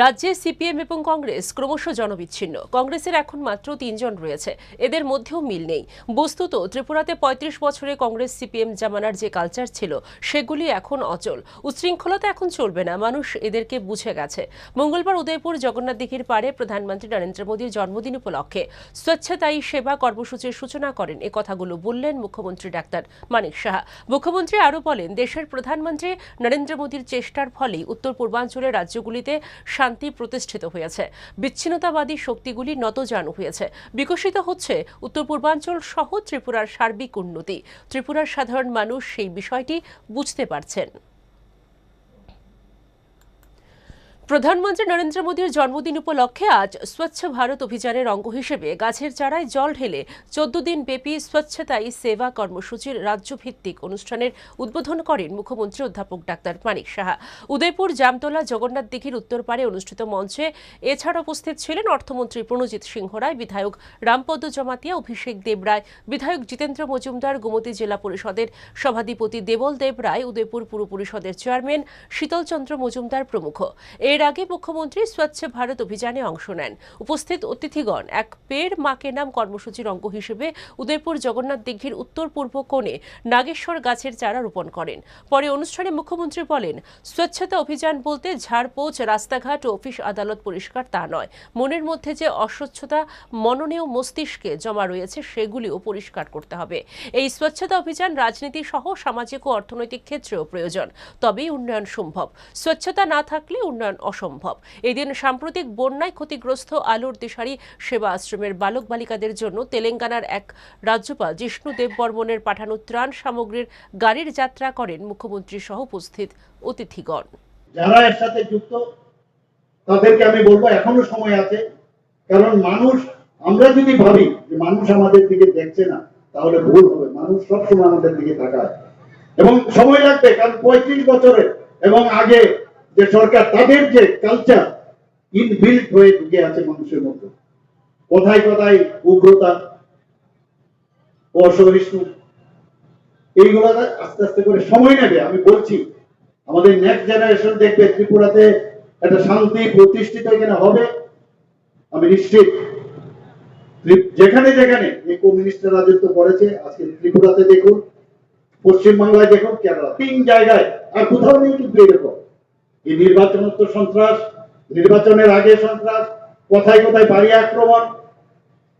রাজ্যে সিপিএম এবং কংগ্রেস ক্রমশ জনবিচ্ছিন্ন। কংগ্রেসের এখন মাত্র তিনজন রয়েছে। এদের মধ্যেও মিল নেই। বস্তুত ত্রিপুরাতে পঁয়ত্রিশ বছরে কংগ্রেস, সিপিএম, জামানার যে কালচার ছিল, সেগুলি এখন অচল। উচ্ছৃঙ্খলতা এখন চলবে না। মানুষ এদেরকে বুঝে গেছে। মঙ্গলবার উদয়পুর জগন্নাথ দিঘির পাড়ে প্রধানমন্ত্রী নরেন্দ্র মোদীর জন্মদিন উপলক্ষে স্বচ্ছতাই সেবা কর্মসূচির সূচনা করেন। এ কথাগুলো বললেন মুখ্যমন্ত্রী ডাক্তার মানিক সাহা। মুখ্যমন্ত্রী আরও বলেন, দেশের প্রধানমন্ত্রী নরেন্দ্র মোদীর চেষ্টার ফলেই উত্তর পূর্বাঞ্চলের রাজ্যগুলিতে শান্তি প্রতিষ্ঠিত হয়েছে। বিচ্ছিন্নতাবাদী শক্তিগুলি নতজানু হয়েছে। বিকশিত হচ্ছে উত্তর পূর্বাঞ্চল সহ ত্রিপুরার সার্বিক উন্নতি। ত্রিপুরার সাধারণ মানুষ সেই বিষয়টি বুঝতে পারছেন। প্রধানমন্ত্রী নরেন্দ্র মোদীর জন্মদিন উপলক্ষে আজ স্বচ্ছ ভারত অভিযানের অঙ্গ হিসেবে গাছের চারায় জল ঢেলে চোদ্দ দিন ব্যাপী স্বচ্ছতাই সেবা কর্মসূচির রাজ্যভিত্তিক অনুষ্ঠানের উদ্বোধন করেন মুখ্যমন্ত্রী অধ্যাপক ডাক্তার মানিক সাহা। উদয়পুর, জামতলা, জগন্নাথ দিঘির উত্তরপাড়ে অনুষ্ঠিত মঞ্চে এছাড়া উপস্থিত ছিলেন অর্থমন্ত্রী প্রণজিৎ সিংহ রায়, বিধায়ক রামপদ জমাতিয়া, অভিষেক দেবরায় বিধায়ক জিতেন্দ্র মজুমদার, গোমতী জেলা পরিষদের সভাধিপতি দেবল দেব রায়, উদয়পুর পুর পরিষদের চেয়ারম্যান শীতলচন্দ্র মজুমদার প্রমুখ। এর আগে মুখ্যমন্ত্রী স্বচ্ছ ভারত অভিযানে অংশ নেন। উপস্থিত অতিথিগণ এক পেড় মাকে নাম কর্মসূচির অঙ্গ হিসেবে উদয়পুর জগন্নাথ দিঘির উত্তর পূর্ব কোণে নাগেশ্বর গাছের চারা রোপণ করেন। পরে অনুষ্ঠানে মুখ্যমন্ত্রী বলেন, স্বচ্ছতা অভিযান বলতে ঝাড়পোছ রাস্তাঘাট ও অফিস আদালত পরিষ্কার তা নয়। মনের মধ্যে যে অস্বচ্ছতা মননীয় মস্তিষ্কে জমা রয়েছে সেগুলিও পরিষ্কার করতে হবে। এই স্বচ্ছতা অভিযান রাজনীতি সহ সামাজিক ও অর্থনৈতিক ক্ষেত্রেও প্রয়োজন। তবেই উন্নয়ন সম্ভব। স্বচ্ছতা না থাকলে উন্নয়ন অসম্ভব। এদিন সাম্প্রতিক বন্যায় ক্ষতিগ্রস্ত আলোর দিশারি সেবা আশ্রমের বালক বালিকাদের জন্য তেলেঙ্গানার এক রাজ্যপাল জিষ্ণু দেব বর্মনের পাঠানো ত্রাণ সামগ্রীর গাড়ির যাত্রা করেন মুখ্যমন্ত্রী সহ উপস্থিত অতিথিগণ। যারা এর সাথে যুক্ত, তাদেরকে আমি বলব এখনও সময় আছে। কারণ মানুষ, আমরা যদি ভাবি যে মানুষ আমাদের দিকে দেখছে না, তাহলে ভুল হবে। মানুষ সবসময় আমাদের দিকে তাকায়। এবং সময় লাগবে, কারণ পঁয়ত্রিশ বছরের এবং আগে যে সরকার তাদের যে কালচার ইনবিল্ট হয়ে ঢুকে আছে মানুষের মধ্যে। কোথায় কোথায় উগ্রতা অসহিষ্ণু এইগুলো আস্তে আস্তে করে সময় নেবে। আমি বলছি, আমাদের নেক্সট জেনারেশন দেখবে ত্রিপুরাতে একটা শান্তি প্রতিষ্ঠিত এখানে হবে। আমি নিশ্চিত যেখানে যেখানে এই কমিউনিস্টের রাজত্ব করেছে, আজকে ত্রিপুরাতে দেখুন, পশ্চিমবাংলায় দেখুন, কেরালা, তিন জায়গায়, আর কোথাও নেই কিন্তু এরকম। এই নির্বাচনোত্তর সন্ত্রাস, নির্বাচনের আগে সন্ত্রাস, কোথায় কোথায় বাড়ি আক্রমণ।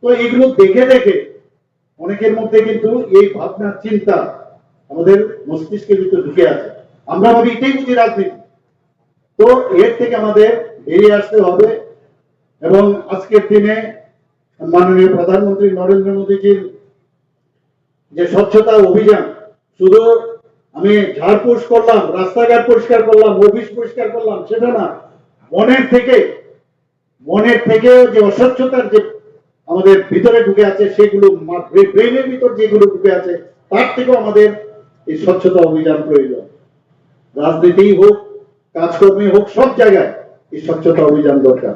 তো এগুলো দেখে দেখে অনেকের মধ্যে কিন্তু এই ভাবনা, চিন্তা আমাদের মস্তিষ্কের ভিতরে ঢুকে আছে। আমরা ভাবি এটাই বুঝি রাজনীতি। তো এর থেকে আমাদের বেরিয়ে আসতে হবে এবং আজকের দিনে মাননীয় প্রধানমন্ত্রী নরেন্দ্র মোদীজির যে স্বচ্ছতা অভিযান, শুধু আমি ঝাড়পোষ করলাম, রাস্তাঘাট পরিষ্কার করলাম, অফিস পরিষ্কার করলাম, সেটা না। মনের থেকে মনের থেকে যে অস্বচ্ছতার যে আমাদের ভিতরে ঢুকে আছে, সেগুলো ব্রেনের ভিতর যেগুলো ঢুকে আছে, তার থেকেও আমাদের এই স্বচ্ছতা অভিযান প্রয়োজন। রাজনীতি হোক কাজকর্মী হোক, সব জায়গায় এই স্বচ্ছতা অভিযান দরকার।